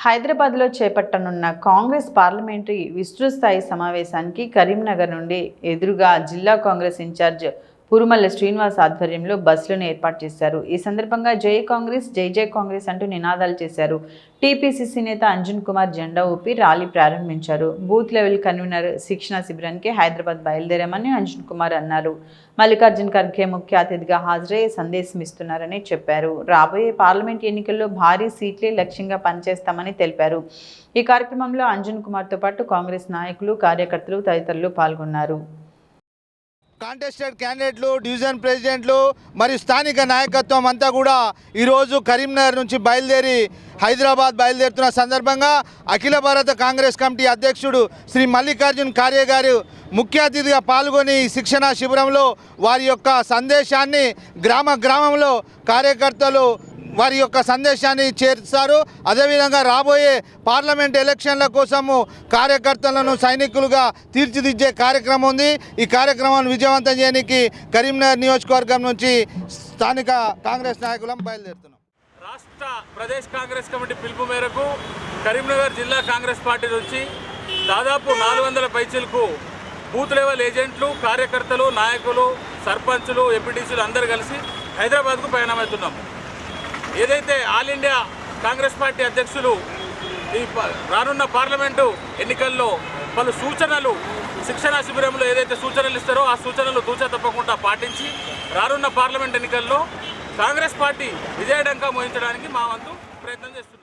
హైదరాబాద్లో చేపట్టనున్న కాంగ్రెస్ పార్లమెంటరీ విస్తృత స్థాయి సమావేశానికి కరీంనగర్ నుండి ఎదురుగా జిల్లా కాంగ్రెస్ ఇన్ఛార్జ్ పురుమల్ల శ్రీనివాస్ ఆధ్వర్యంలో బస్సులను ఏర్పాటు చేశారు. ఈ సందర్భంగా జై కాంగ్రెస్ జై జై కాంగ్రెస్ అంటూ నినాదాలు చేశారు. టీపీసీసీ నేత అంజన్ కుమార్ జెండా ఊపి ర్యాలీ ప్రారంభించారు. బూత్ లెవెల్ కన్వీనర్ శిక్షణ శిబిరానికి హైదరాబాద్ బయలుదేరామని అంజన్ కుమార్ అన్నారు. మల్లికార్జున్ ఖర్గే ముఖ్య అతిథిగా హాజరై సందేశం ఇస్తున్నారని చెప్పారు. రాబోయే పార్లమెంట్ ఎన్నికల్లో భారీ సీట్లే లక్ష్యంగా పనిచేస్తామని తెలిపారు. ఈ కార్యక్రమంలో అంజన్ కుమార్తో పాటు కాంగ్రెస్ నాయకులు కార్యకర్తలు తదితరులు పాల్గొన్నారు. కాంటెస్టెడ్ క్యాండిడేట్లు డివిజన్ ప్రెసిడెంట్లు మరియు స్థానిక నాయకత్వం అంతా కూడా ఈరోజు కరీంనగర్ నుంచి బయలుదేరి హైదరాబాద్ బయలుదేరుతున్న సందర్భంగా అఖిల భారత కాంగ్రెస్ కమిటీ అధ్యక్షుడు శ్రీ మల్లికార్జున్ ఖార్గే గారు ముఖ్య అతిథిగా పాల్గొని ఈ శిక్షణ శిబిరంలో వారి యొక్క సందేశాన్ని గ్రామ గ్రామంలో కార్యకర్తలు వారి యొక్క సందేశాన్ని చేర్చారు. అదేవిధంగా రాబోయే పార్లమెంట్ ఎలక్షన్ల కోసము కార్యకర్తలను సైనికులుగా తీర్చిదిద్దే కార్యక్రమం ఉంది. ఈ కార్యక్రమాన్ని విజయవంతం చేయడానికి కరీంనగర్ నియోజకవర్గం నుంచి స్థానిక కాంగ్రెస్ నాయకులం బయలుదేరుతున్నాం. రాష్ట్ర ప్రదేశ్ కాంగ్రెస్ కమిటీ పిలుపు మేరకు కరీంనగర్ జిల్లా కాంగ్రెస్ పార్టీ నుంచి దాదాపు నాలుగు వందల పైచీలకు బూత్ లెవెల్ ఏజెంట్లు కార్యకర్తలు నాయకులు సర్పంచులు ఎంపీటీసీలు అందరూ కలిసి హైదరాబాద్కు ప్రయాణమవుతున్నాము ఏదైతే ఆల్ ఇండియా కాంగ్రెస్ పార్టీ అధ్యక్షులు ఈ రానున్న పార్లమెంటు ఎన్నికల్లో పలు సూచనలు శిక్షణా శిబిరంలో ఏదైతే సూచనలు ఇస్తారో ఆ సూచనలు దూచ తప్పకుండా పాటించి రానున్న పార్లమెంట్ ఎన్నికల్లో కాంగ్రెస్ పార్టీ విజయడంకా మోహించడానికి మా వంతు ప్రయత్నం చేస్తున్నాం.